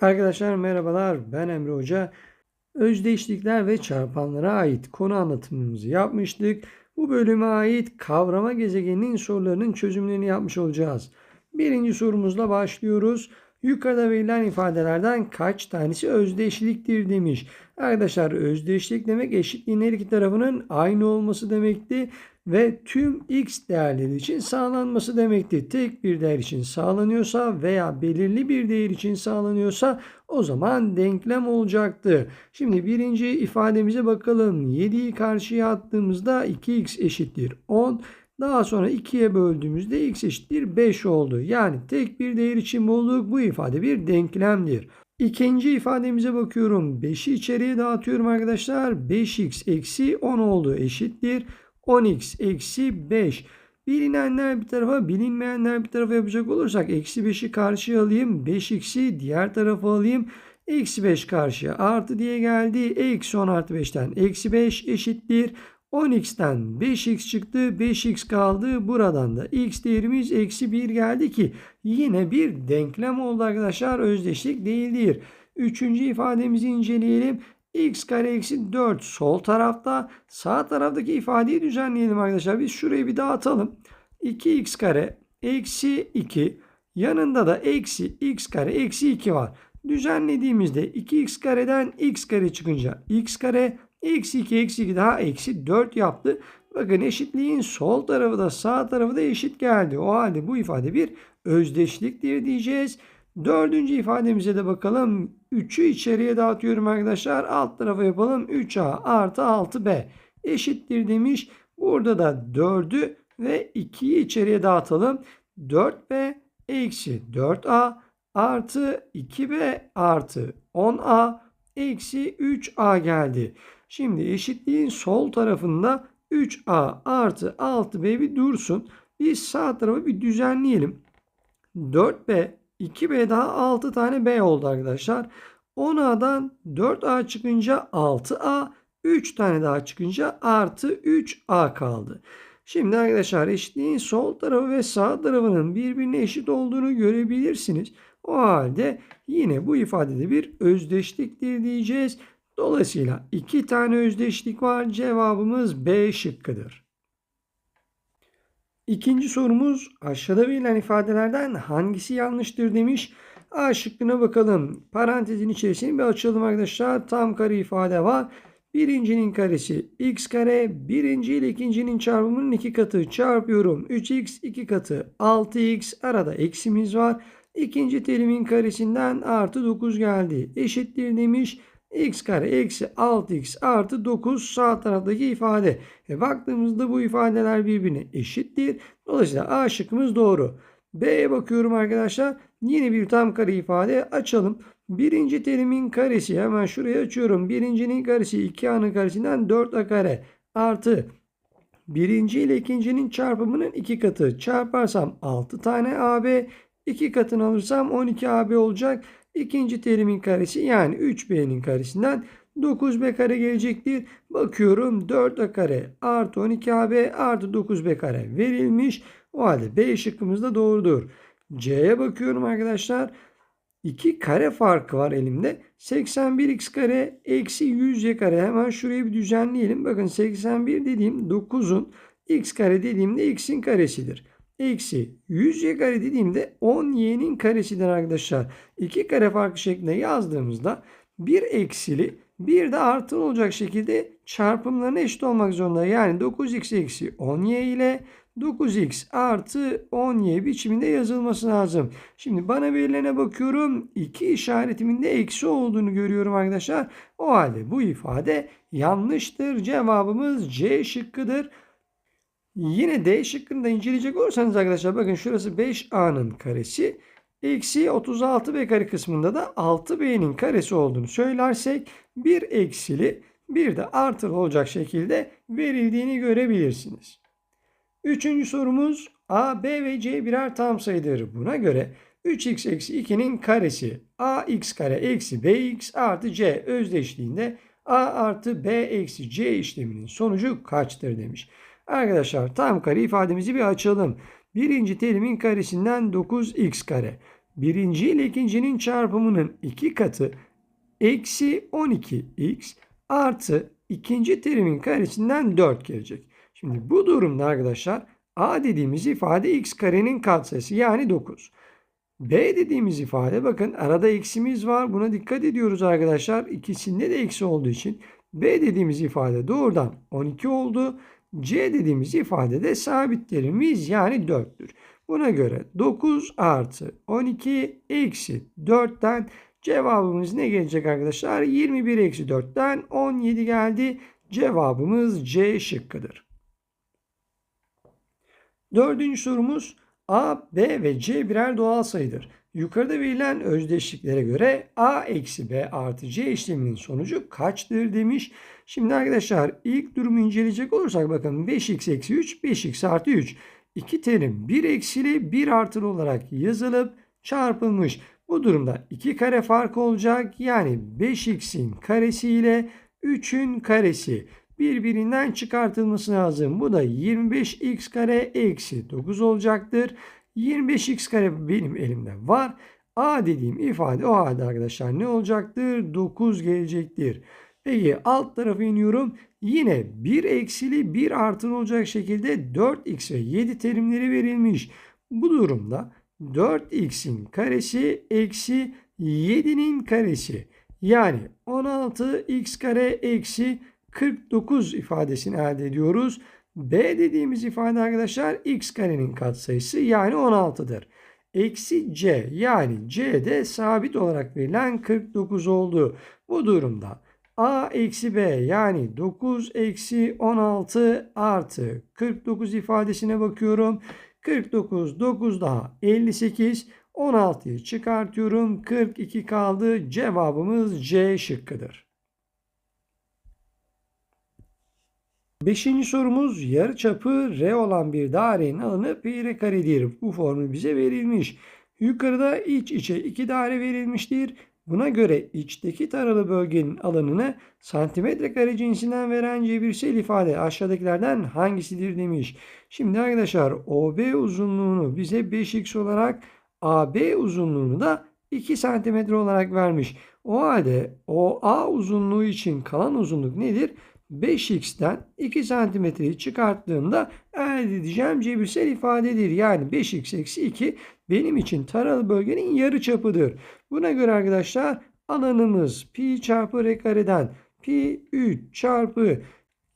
Arkadaşlar merhabalar ben Emre Hoca. Özdeşlikler ve çarpanlara ait konu anlatımımızı yapmıştık. Bu bölüme ait kavrama gezegeninin sorularının çözümlerini yapmış olacağız. Birinci sorumuzla başlıyoruz. Yukarıda verilen ifadelerden kaç tanesi özdeşliktir demiş. Arkadaşlar özdeşlik demek eşitliğin her iki tarafının aynı olması demekti ve tüm x değerleri için sağlanması demekti. Tek bir değer için sağlanıyorsa veya belirli bir değer için sağlanıyorsa o zaman denklem olacaktı. Şimdi birinci ifademize bakalım. 7'yi karşıya attığımızda 2x eşittir 10. Daha sonra 2'ye böldüğümüzde x eşittir 5 oldu. Yani tek bir değer için bulduk. Bu ifade bir denklemdir. İkinci ifademize bakıyorum. 5'i içeriye dağıtıyorum arkadaşlar. 5x eksi 10 oldu eşittir. 10x eksi 5. Bilinenler bir tarafa bilinmeyenler bir tarafa yapacak olursak eksi 5'i karşıya alayım. 5x'i diğer tarafa alayım. Eksi 5 karşıya artı diye geldi. Eksi 10 artı 5'ten eksi 5 eşittir. 10x'ten 5x çıktı. 5x kaldı. Buradan da x değerimiz eksi 1 geldi ki yine bir denklem oldu arkadaşlar. Özdeşlik değildir. Üçüncü ifademizi inceleyelim x kare eksi 4 sol tarafta. Sağ taraftaki ifadeyi düzenleyelim arkadaşlar. Biz şurayı bir dağıtalım. 2x kare eksi 2 yanında da eksi x kare eksi 2 var. Düzenlediğimizde 2x kareden x kare çıkınca x kare eksi 2 eksi 2 daha eksi 4 yaptı. Bakın eşitliğin sol tarafı da sağ tarafı da eşit geldi. O halde bu ifade bir özdeşliktir diyeceğiz. Dördüncü ifademize de bakalım. 3'ü içeriye dağıtıyorum arkadaşlar. Alt tarafa yapalım. 3A artı 6B eşittir demiş. Burada da 4'ü ve 2'yi içeriye dağıtalım. 4B eksi 4A artı 2B artı 10A eksi 3A geldi. Şimdi eşitliğin sol tarafında 3A artı 6B bir dursun. Biz sağ tarafı bir düzenleyelim. 4B 2B daha 6 tane B oldu arkadaşlar. 10A'dan 4A çıkınca 6A, 3 tane daha çıkınca artı 3A kaldı. Şimdi arkadaşlar eşitliğin sol tarafı ve sağ tarafının birbirine eşit olduğunu görebilirsiniz. O halde yine bu ifadede bir özdeşliktir diyeceğiz. Dolayısıyla iki tane özdeşlik var. Cevabımız B şıkkıdır. İkinci sorumuz aşağıda verilen ifadelerden hangisi yanlıştır demiş. A şıkkına bakalım. Parantezin içerisini bir açalım arkadaşlar. Tam kare ifade var. Birincinin karesi x kare. Birinci ile ikincinin çarpımının iki katı çarpıyorum. 3x iki katı 6x arada eksimiz var. İkinci terimin karesinden artı 9 geldi. Eşittir demiş x kare eksi 6x artı 9 sağ taraftaki ifade. E baktığımızda bu ifadeler birbirine eşittir. Dolayısıyla A şıkkımız doğru. B'ye bakıyorum arkadaşlar. Yine bir tam kare ifade açalım. Birinci terimin karesi hemen şuraya açıyorum. Birincinin karesi 2A'nın karesinden 4A kare artı birinci ile ikincinin çarpımının iki katı çarparsam 6 tane AB 2 katını alırsam 12 AB olacak. İkinci terimin karesi yani 3b'nin karesinden 9b kare gelecektir. Bakıyorum 4a kare artı 12ab artı 9b kare verilmiş. O halde B şıkkımız da doğrudur. C'ye bakıyorum arkadaşlar. 2 kare farkı var elimde. 81x kare eksi 100y kare. Hemen şurayı bir düzenleyelim. Bakın 81 dediğim 9'un x kare dediğimde x'in karesidir eksi 100y kare dediğimde 10y'nin karesidir arkadaşlar. İki kare farkı şeklinde yazdığımızda bir eksili bir de artı olacak şekilde çarpımlarına eşit olmak zorunda. Yani 9x eksi 10y ile 9x artı 10y biçiminde yazılması lazım. Şimdi bana verilene bakıyorum. 2 işaretimin de eksi olduğunu görüyorum arkadaşlar. O halde bu ifade yanlıştır. Cevabımız C şıkkıdır. Yine D şıkkını inceleyecek olursanız arkadaşlar bakın şurası 5A'nın karesi. Eksi 36B kare kısmında da 6B'nin karesi olduğunu söylersek bir eksili bir de artı olacak şekilde verildiğini görebilirsiniz. Üçüncü sorumuz A, B ve C birer tam sayıdır. Buna göre 3x eksi 2'nin karesi ax kare eksi bx artı c özdeşliğinde a artı b eksi c işleminin sonucu kaçtır demiş. Arkadaşlar tam kare ifademizi bir açalım. Birinci terimin karesinden 9x kare. birinci ile ikincinin çarpımının iki katı eksi 12x artı ikinci terimin karesinden 4 gelecek. Şimdi bu durumda arkadaşlar a dediğimiz ifade x karenin katsayısı yani 9. B dediğimiz ifade bakın arada eksimiz var. Buna dikkat ediyoruz arkadaşlar. İkisinde de eksi olduğu için B dediğimiz ifade doğrudan 12 oldu. C dediğimiz ifade de sabitlerimiz yani 4'tür. Buna göre 9 artı 12 eksi 4'ten cevabımız ne gelecek arkadaşlar? 21 eksi 4'ten 17 geldi. Cevabımız C şıkkıdır. Dördüncü sorumuz A, B ve C birer doğal sayıdır. Yukarıda verilen özdeşliklere göre A eksi B artı C işleminin sonucu kaçtır demiş. Şimdi arkadaşlar ilk durumu inceleyecek olursak bakın 5x eksi 3 5x artı 3. İki terim bir eksili bir artılı olarak yazılıp çarpılmış. Bu durumda 2 kare farkı olacak. Yani 5x'in karesi ile 3'ün karesi birbirinden çıkartılması lazım. Bu da 25x kare eksi 9 olacaktır. 25x kare benim elimde var. A dediğim ifade o halde arkadaşlar ne olacaktır? 9 gelecektir. Peki alt tarafa iniyorum. Yine 1 eksili 1 artılı olacak şekilde 4x ve 7 terimleri verilmiş. Bu durumda 4x'in karesi eksi 7'nin karesi. Yani 16x kare eksi 49 ifadesini elde ediyoruz. B dediğimiz ifade arkadaşlar x karenin katsayısı yani 16'dır. Eksi c yani c de sabit olarak verilen 49 oldu. Bu durumda a eksi b yani 9 eksi 16 artı 49 ifadesine bakıyorum. 49 9 daha 58 16'yı çıkartıyorum. 42 kaldı. Cevabımız C şıkkıdır. Beşinci sorumuz yarıçapı R olan bir dairenin alanı pi r karedir. Bu formül bize verilmiş. Yukarıda iç içe iki daire verilmiştir. Buna göre içteki taralı bölgenin alanını santimetre kare cinsinden veren cebirsel ifade aşağıdakilerden hangisidir demiş. Şimdi arkadaşlar OB uzunluğunu bize 5x olarak AB uzunluğunu da 2 santimetre olarak vermiş. O halde OA uzunluğu için kalan uzunluk nedir? 5x'ten 2 santimetreyi çıkarttığımda elde edeceğim cebirsel ifadedir. Yani 5x eksi 2 benim için taralı bölgenin yarı çapıdır. Buna göre arkadaşlar alanımız pi çarpı r kareden pi 3 çarpı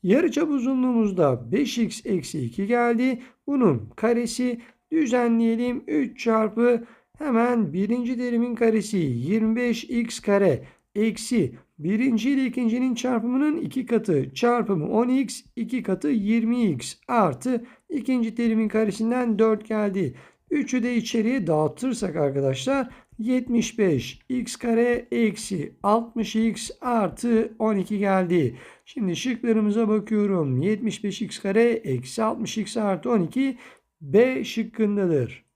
yarıçap uzunluğumuzda 5x eksi 2 geldi. Bunun karesi düzenleyelim 3 çarpı hemen birinci terimin karesi 25x kare eksi birinci ile ikincinin çarpımının iki katı çarpımı 10x iki katı 20x artı ikinci terimin karesinden 4 geldi. 3'ü de içeriye dağıtırsak arkadaşlar 75 x kare eksi 60x artı 12 geldi. Şimdi şıklarımıza bakıyorum. 75 x kare eksi 60x artı 12 B şıkkındadır.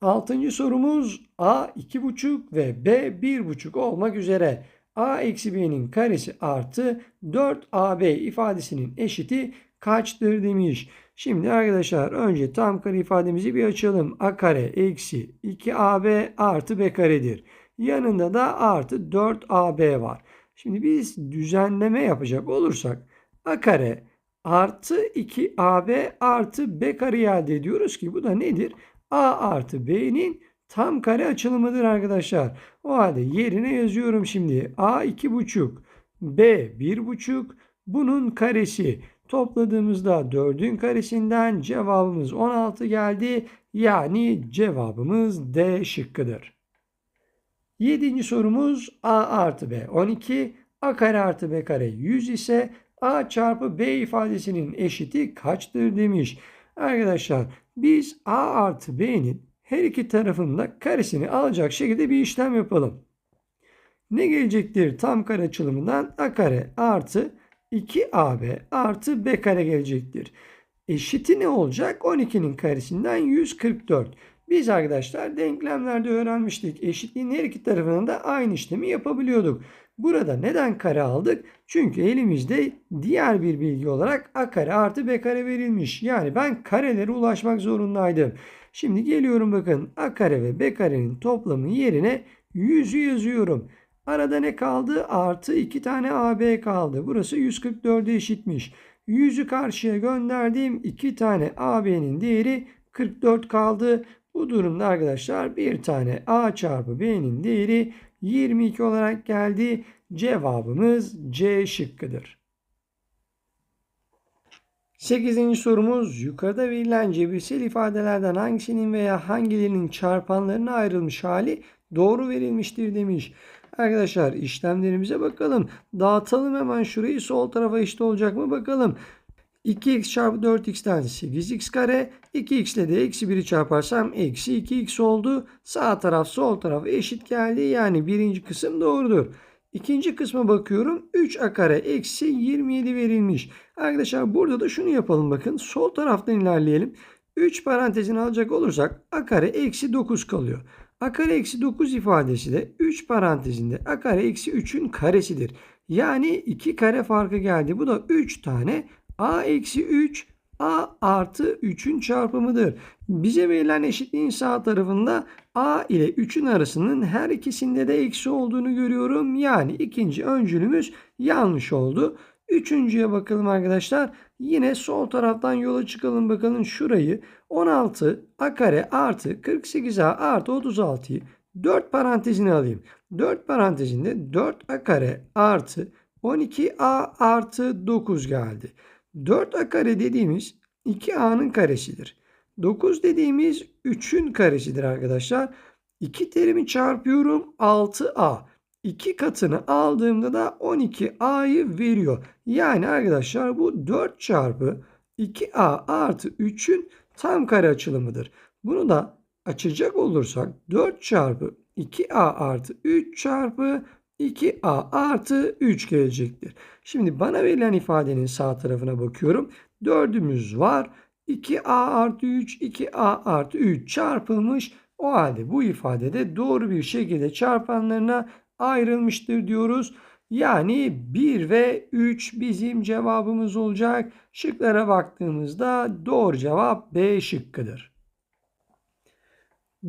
Altıncı sorumuz A 2,5 ve B 1,5 olmak üzere A eksi B'nin karesi artı 4AB ifadesinin eşiti kaçtır demiş. Şimdi arkadaşlar önce tam kare ifademizi bir açalım. A kare eksi 2AB artı B karedir. Yanında da artı 4AB var. Şimdi biz düzenleme yapacak olursak A kare artı 2AB artı B kare elde ediyoruz ki bu da nedir? A artı B'nin tam kare açılımıdır arkadaşlar. O halde yerine yazıyorum şimdi. A 2,5 B 1,5 bunun karesi. Topladığımızda 4'ün karesinden cevabımız 16 geldi. Yani cevabımız D şıkkıdır. Yedinci sorumuz A artı B 12. A kare artı B kare 100 ise A çarpı B ifadesinin eşiti kaçtır demiş. Arkadaşlar biz A artı B'nin her iki tarafında karesini alacak şekilde bir işlem yapalım. Ne gelecektir tam kare açılımından A kare artı 2AB artı B kare gelecektir. Eşiti ne olacak? 12'nin karesinden 144. Biz arkadaşlar denklemlerde öğrenmiştik. Eşitliğin her iki tarafına da aynı işlemi yapabiliyorduk. Burada neden kare aldık? Çünkü elimizde diğer bir bilgi olarak a kare artı b kare verilmiş. Yani ben karelere ulaşmak zorundaydım. Şimdi geliyorum bakın a kare ve b karenin toplamı yerine 100'ü yazıyorum. Arada ne kaldı? Artı 2 tane AB kaldı. Burası 144'e eşitmiş. 100'ü karşıya gönderdiğim 2 tane AB'nin değeri 44 kaldı. Bu durumda arkadaşlar bir tane A çarpı B'nin değeri 22 olarak geldi. Cevabımız C şıkkıdır. 8. sorumuz yukarıda verilen cebirsel ifadelerden hangisinin veya hangilerinin çarpanlarına ayrılmış hali doğru verilmiştir demiş. Arkadaşlar işlemlerimize bakalım. Dağıtalım hemen şurayı sol tarafa eşit olacak mı bakalım. 2x çarpı 4x'ten 8x kare. 2x ile de eksi 1'i çarparsam eksi 2x oldu. Sağ taraf sol taraf eşit geldi. Yani birinci kısım doğrudur. İkinci kısma bakıyorum. 3a kare eksi 27 verilmiş. Arkadaşlar burada da şunu yapalım bakın. Sol taraftan ilerleyelim. 3 parantezini alacak olursak a kare eksi 9 kalıyor. a kare eksi 9 ifadesi de 3 parantezinde a kare eksi 3'ün karesidir. Yani 2 kare farkı geldi. Bu da 3 tane a eksi 3 a artı 3'ün çarpımıdır. Bize verilen eşitliğin sağ tarafında a ile 3'ün arasının her ikisinde de eksi olduğunu görüyorum. Yani ikinci öncülümüz yanlış oldu. Üçüncüye bakalım arkadaşlar. Yine sol taraftan yola çıkalım bakalım şurayı. 16 a kare artı 48a artı 36'yı 4 parantezine alayım. 4 parantezinde 4a kare artı 12a artı 9 geldi. 4a kare dediğimiz 2a'nın karesidir. 9 dediğimiz 3'ün karesidir arkadaşlar. 2 terimi çarpıyorum 6a. 2 katını aldığımda da 12a'yı veriyor. Yani arkadaşlar bu 4 çarpı 2a artı 3'ün tam kare açılımıdır. Bunu da açacak olursak 4 çarpı 2a artı 3 çarpı 2a artı 3 gelecektir. Şimdi bana verilen ifadenin sağ tarafına bakıyorum. 4'ümüz var. 2a artı 3, 2a artı 3 çarpılmış. O halde bu ifadede doğru bir şekilde çarpanlarına ayrılmıştır diyoruz. Yani 1 ve 3 bizim cevabımız olacak. Şıklara baktığımızda doğru cevap B şıkkıdır.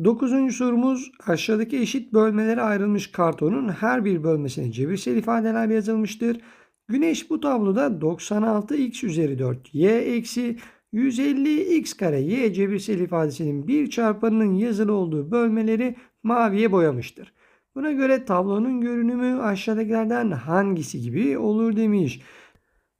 Dokuzuncu sorumuz aşağıdaki eşit bölmelere ayrılmış kartonun her bir bölmesine cebirsel ifadeler yazılmıştır. Güneş bu tabloda 96x üzeri 4 y eksi 150x kare y cebirsel ifadesinin bir çarpanının yazılı olduğu bölmeleri maviye boyamıştır. Buna göre tablonun görünümü aşağıdakilerden hangisi gibi olur demiş.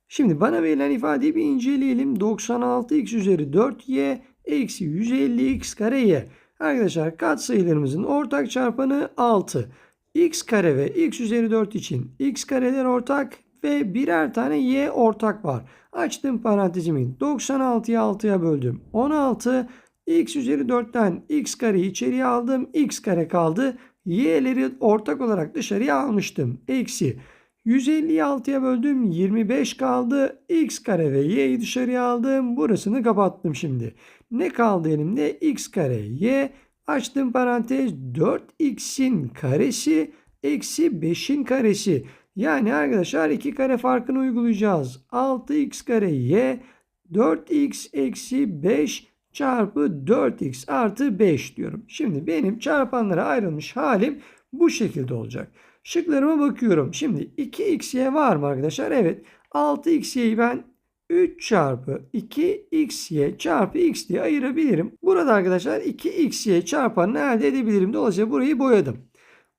Şimdi bana verilen ifadeyi bir inceleyelim. 96x üzeri 4y eksi 150x kare y. Arkadaşlar katsayılarımızın ortak çarpanı 6. x kare ve x üzeri 4 için x kareler ortak ve birer tane y ortak var. Açtım parantezimi 96'yı 6'ya böldüm. 16 x üzeri 4'ten x kareyi içeriye aldım. x kare kaldı. y'leri ortak olarak dışarıya almıştım. Eksi 150'yi 6'ya böldüm. 25 kaldı. x kare ve y'yi dışarıya aldım. Burasını kapattım şimdi. Ne kaldı elimde? x kare y. Açtım parantez 4x'in karesi eksi 5'in karesi. Yani arkadaşlar 2 kare farkını uygulayacağız. 6x kare y 4x eksi 5 çarpı 4x artı 5 diyorum. Şimdi benim çarpanlara ayrılmış halim bu şekilde olacak. Şıklarıma bakıyorum. Şimdi 2xy var mı arkadaşlar? Evet. 6xy'yi ben 3 çarpı 2xy çarpı x diye ayırabilirim. Burada arkadaşlar 2xy çarpanını elde edebilirim. Dolayısıyla burayı boyadım.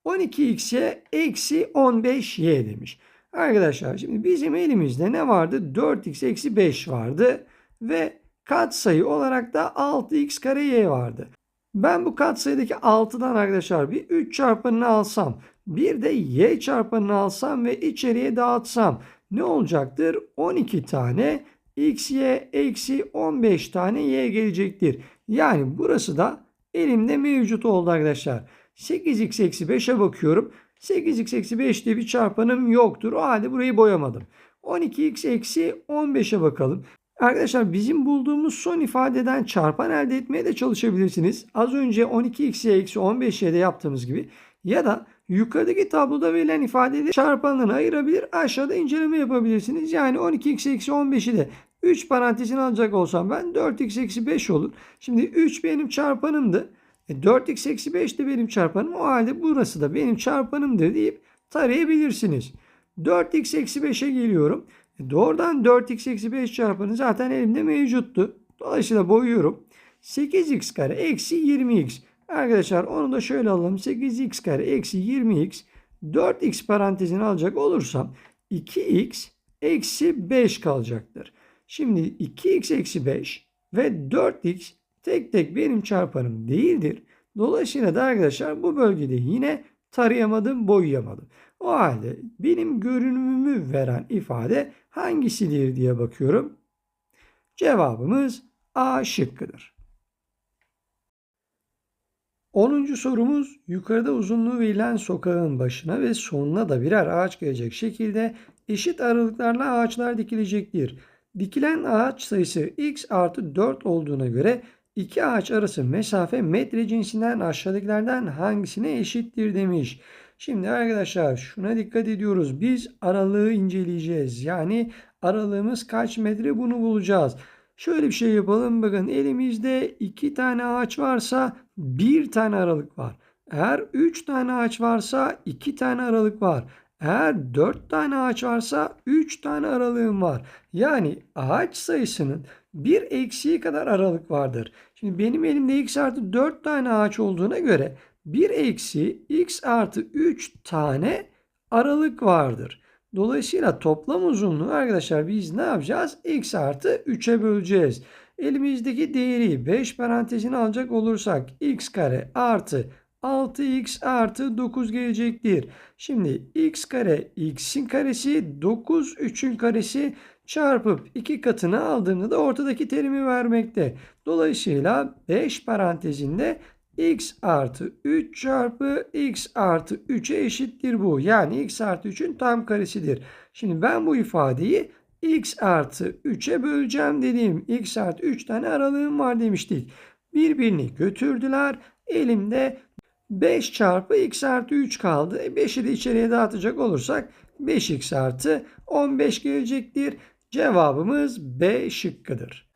12x'ye eksi 15y demiş. Arkadaşlar şimdi bizim elimizde ne vardı? 4x eksi 5 vardı. Ve katsayı olarak da 6x kare y vardı. Ben bu katsayıdaki 6'dan arkadaşlar bir 3 çarpanını alsam. Bir de y çarpanını alsam ve içeriye dağıtsam. Ne olacaktır? 12 tane xy eksi 15 tane y gelecektir. Yani burası da elimde mevcut oldu arkadaşlar. 8x eksi 5'e bakıyorum. 8x eksi 5 diye bir çarpanım yoktur. O halde burayı boyamadım. 12x eksi 15'e bakalım. Arkadaşlar bizim bulduğumuz son ifadeden çarpan elde etmeye de çalışabilirsiniz. Az önce 12x'ye eksi 15y'de yaptığımız gibi ya da yukarıdaki tabloda verilen ifadeleri çarpanlarına ayırabilir aşağıda inceleme yapabilirsiniz. Yani 12x eksi 15'i de 3 parantezine alacak olsam ben 4x eksi 5 olur. Şimdi 3 benim çarpanımdı. E 4x eksi 5 de benim çarpanım. O halde burası da benim çarpanımdır deyip tarayabilirsiniz. 4x eksi 5'e geliyorum. E doğrudan 4x eksi 5 çarpanı zaten elimde mevcuttu. Dolayısıyla boyuyorum. 8x kare eksi 20x. Arkadaşlar onu da şöyle alalım. 8x kare eksi 20x. 4x parantezini alacak olursam 2x eksi 5 kalacaktır. Şimdi 2x eksi 5 ve 4x tek tek benim çarpanım değildir. Dolayısıyla da arkadaşlar bu bölgede yine tarayamadım, boyayamadım. O halde benim görünümümü veren ifade hangisidir diye bakıyorum. Cevabımız A şıkkıdır. 10. sorumuz yukarıda uzunluğu verilen sokağın başına ve sonuna da birer ağaç gelecek şekilde eşit aralıklarla ağaçlar dikilecektir. Dikilen ağaç sayısı x artı 4 olduğuna göre iki ağaç arası mesafe metre cinsinden aşağıdakilerden hangisine eşittir demiş. Şimdi arkadaşlar şuna dikkat ediyoruz. Biz aralığı inceleyeceğiz. Yani aralığımız kaç metre bunu bulacağız. Şöyle bir şey yapalım. Bakın elimizde iki tane ağaç varsa bir tane aralık var. Eğer üç tane ağaç varsa iki tane aralık var. Eğer 4 tane ağaç varsa 3 tane aralığım var. Yani ağaç sayısının bir eksiği kadar aralık vardır. Şimdi benim elimde x artı 4 tane ağaç olduğuna göre 1 eksi x artı 3 tane aralık vardır. Dolayısıyla toplam uzunluğu arkadaşlar biz ne yapacağız? x artı 3'e böleceğiz. Elimizdeki değeri 5 parantezine alacak olursak x kare artı 6x artı 9 gelecektir. Şimdi x kare x'in karesi 9 3'ün karesi çarpıp 2 katını aldığımda da ortadaki terimi vermekte. Dolayısıyla 5 parantezinde x artı 3 çarpı x artı 3'e eşittir bu. Yani x artı 3'ün tam karesidir. Şimdi ben bu ifadeyi x artı 3'e böleceğim dediğim x artı 3 tane aralığım var demiştik. Birbirini götürdüler. Elimde 5 çarpı x artı 3 kaldı. 5'i e, de içeriye dağıtacak olursak 5x artı 15 gelecektir. Cevabımız B şıkkıdır.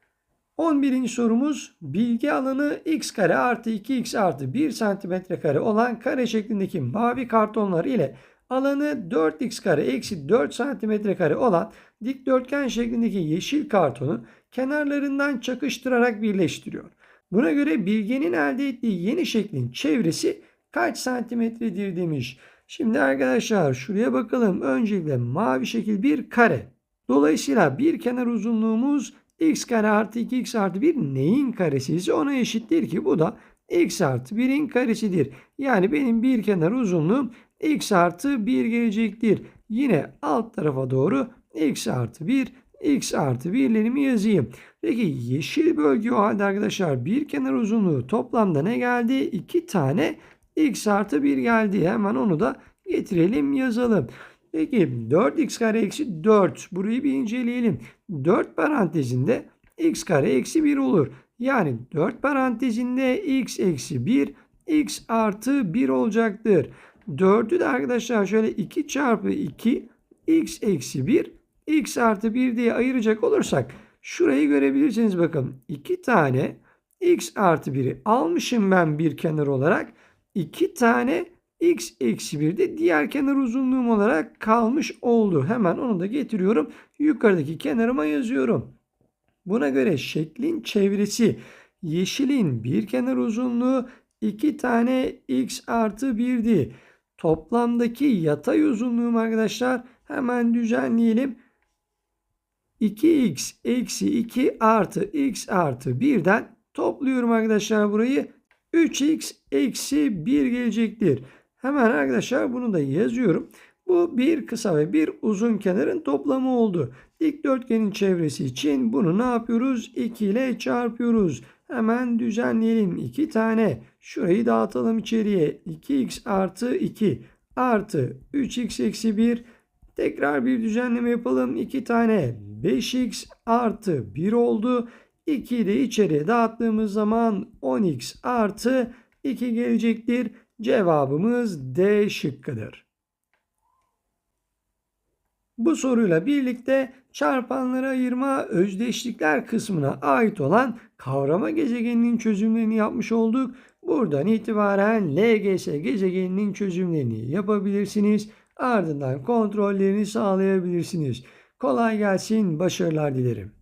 11. sorumuz bilgi alanı x kare artı 2x artı 1 cm kare olan kare şeklindeki mavi kartonlar ile alanı 4x kare eksi 4 cm kare olan dikdörtgen şeklindeki yeşil kartonu kenarlarından çakıştırarak birleştiriyor. Buna göre bilgenin elde ettiği yeni şeklin çevresi kaç santimetredir demiş. Şimdi arkadaşlar şuraya bakalım. Öncelikle mavi şekil bir kare. Dolayısıyla bir kenar uzunluğumuz x kare artı 2x artı 1 neyin karesi ise ona eşittir ki bu da x artı 1'in karesidir. Yani benim bir kenar uzunluğum x artı 1 gelecektir. Yine alt tarafa doğru x artı 1 x artı 1'lerimi yazayım. Peki yeşil bölge o halde arkadaşlar bir kenar uzunluğu toplamda ne geldi? 2 tane x artı 1 geldi. Hemen onu da getirelim yazalım. Peki 4x kare eksi 4. Burayı bir inceleyelim. 4 parantezinde x kare eksi 1 olur. Yani 4 parantezinde x eksi 1 x artı 1 olacaktır. 4'ü de arkadaşlar şöyle 2 çarpı 2 x eksi 1 x artı 1 diye ayıracak olursak şurayı görebilirsiniz bakın. 2 tane x artı 1'i almışım ben bir kenar olarak. 2 tane x eksi 1 de diğer kenar uzunluğum olarak kalmış oldu. Hemen onu da getiriyorum. Yukarıdaki kenarıma yazıyorum. Buna göre şeklin çevresi yeşilin bir kenar uzunluğu 2 tane x artı 1'di. Toplamdaki yatay uzunluğum arkadaşlar hemen düzenleyelim. 2x eksi 2 artı x artı 1'den topluyorum arkadaşlar burayı. 3x eksi 1 gelecektir. Hemen arkadaşlar bunu da yazıyorum. Bu bir kısa ve bir uzun kenarın toplamı oldu. Dikdörtgenin çevresi için bunu ne yapıyoruz? 2 ile çarpıyoruz. Hemen düzenleyelim. 2 tane. Şurayı dağıtalım içeriye. 2x artı 2 artı 3x eksi 1 Tekrar bir düzenleme yapalım. 2 tane 5x artı 1 oldu. 2'yi de içeriye dağıttığımız zaman 10x artı 2 gelecektir. Cevabımız D şıkkıdır. Bu soruyla birlikte çarpanları ayırma özdeşlikler kısmına ait olan kavrama gezegeninin çözümlerini yapmış olduk. Buradan itibaren LGS gezegeninin çözümlerini yapabilirsiniz. Ardından kontrollerini sağlayabilirsiniz. Kolay gelsin, başarılar dilerim.